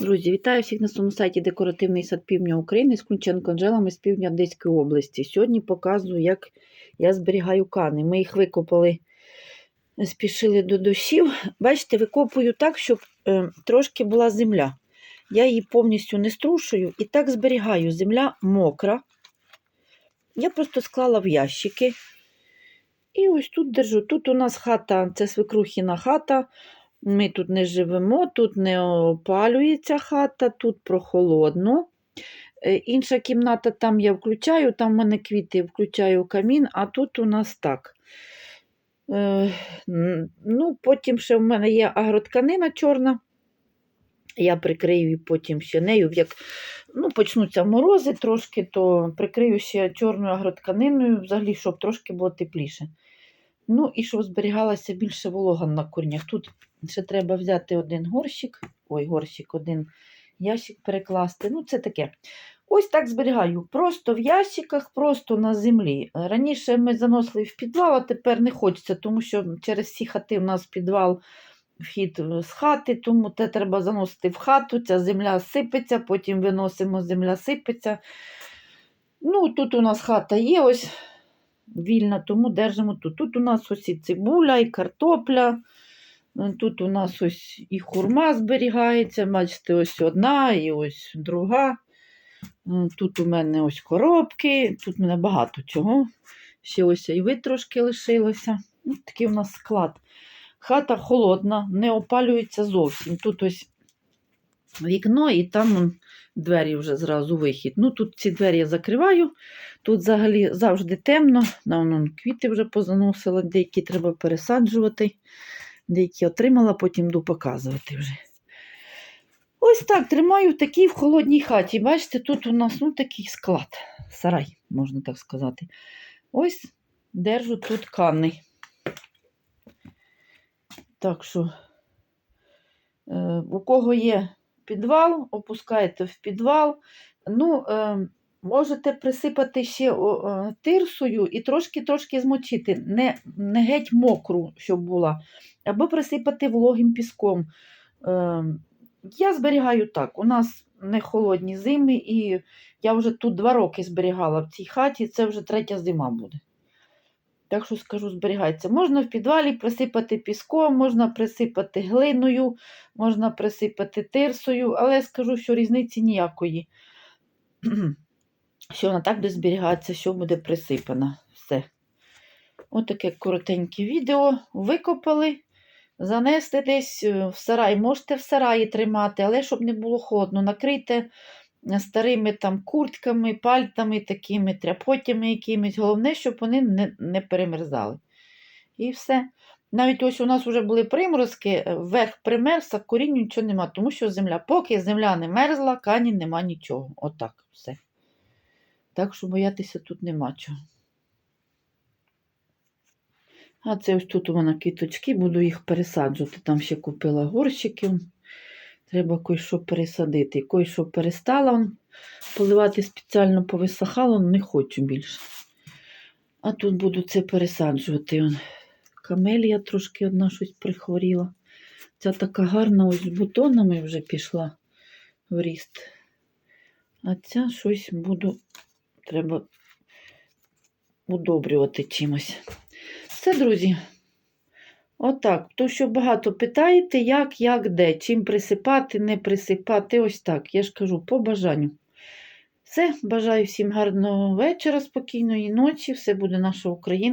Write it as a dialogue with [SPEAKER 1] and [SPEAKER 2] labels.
[SPEAKER 1] Друзі, вітаю всіх на своєму сайті Декоративний сад Півдня України з Кунченко Анжелами з півдня Одеської області. Сьогодні показую, як я зберігаю кани. Ми їх викопали, спішили до дощів. Бачите, викопую так, щоб е, трошки була земля. Я її повністю не струшую і так зберігаю. Земля мокра. Я просто склала в ящики. І ось тут держу. Тут у нас хата, це свекрухіна хата. Ми тут не живемо, тут не опалюється хата, тут прохолодно. Е, Інша кімната там я включаю, там в мене квіти, включаю камін, а тут у нас так. Е, ну, Потім ще в мене є агротканина чорна. Я прикрию її потім ще нею. Як ну, почнуться морози трошки, то прикрию ще чорною агротканиною, взагалі, щоб трошки було тепліше. Ну і щоб зберігалася більше волога на корнях. Тут ще треба взяти один горщик, ой, горщик, один ящик перекласти. Ну, це таке. Ось так зберігаю. Просто в ящиках, просто на землі. Раніше ми заносили в підвал, а тепер не хочеться, тому що через всі хати в нас підвал вхід е, з хати, тому те треба заносити в хату, ця земля сипеться, потім виносимо, земля сипеться. Ну, тут у нас хата є, ось вільна, тому держимо тут. Тут у нас ось і цибуля, і картопля. Е, Тут у нас ось і хурма зберігається. Бачите, ось одна і ось друга. Тут у мене ось коробки, тут у мене багато чого. Ще ось і ви трошки лишилося. Ну, такий у нас склад. Хата холодна, не опалюється зовсім. Тут ось вікно, і там двері вже зразу вихід. Ну, тут ці двері я закриваю. Тут взагалі завжди темно. Нам квіти вже позаносила, деякі треба пересаджувати, деякі отримала, потім йду показувати вже. Ось так тримаю в такій в холодній хаті. Бачите, тут у нас ну, такий склад, сарай, можна так сказати. Ось держу тут кани. Так що, е, у кого є підвал, опускаєте в підвал. Ну, е, можете присипати ще тирсою і трошки-трошки змочити, не, не геть мокру, щоб була, або присипати вологим піском. Е, я зберігаю так. У нас не холодні зими, і я вже тут два роки зберігала в цій хаті, це вже третя зима буде. Так що скажу, зберігається. Можна в підвалі присипати піском, можна присипати глиною, можна присипати тирсою, але скажу, що різниці ніякої. Що вона так буде зберігатися, що буде присипана. Все. Отаке коротеньке відео. Викопали. Занести десь е, в сарай, можете в сараї тримати, але щоб не було холодно, накрийте е, старими там куртками, пальтами, такими тряпотями якимись. Головне, щоб вони не, не перемерзали. І все. Навіть ось у нас вже були приморозки, е, верх примерз, а корінню нічого нема, тому що земля, поки земля не мерзла, кані нема нічого. Отак все. Так що боятися тут нема чого. А це ось тут у мене квіточки, буду їх пересаджувати. Там ще купила горщиків. Треба кое-що пересадити. Кое-що перестала поливати спеціально повисахало, не хочу більше. А тут буду це пересаджувати. Камелія трошки одна щось прихворіла. Ця така гарна ось з бутонами вже пішла в ріст. А ця щось буду, треба удобрювати чимось. Все, друзі. Отак. То, що багато питаєте, як, як, де, чим присипати, не присипати. Ось так. Я ж кажу, по бажанню. Все, бажаю всім гарного вечора, спокійної ночі. Все буде наша Україна.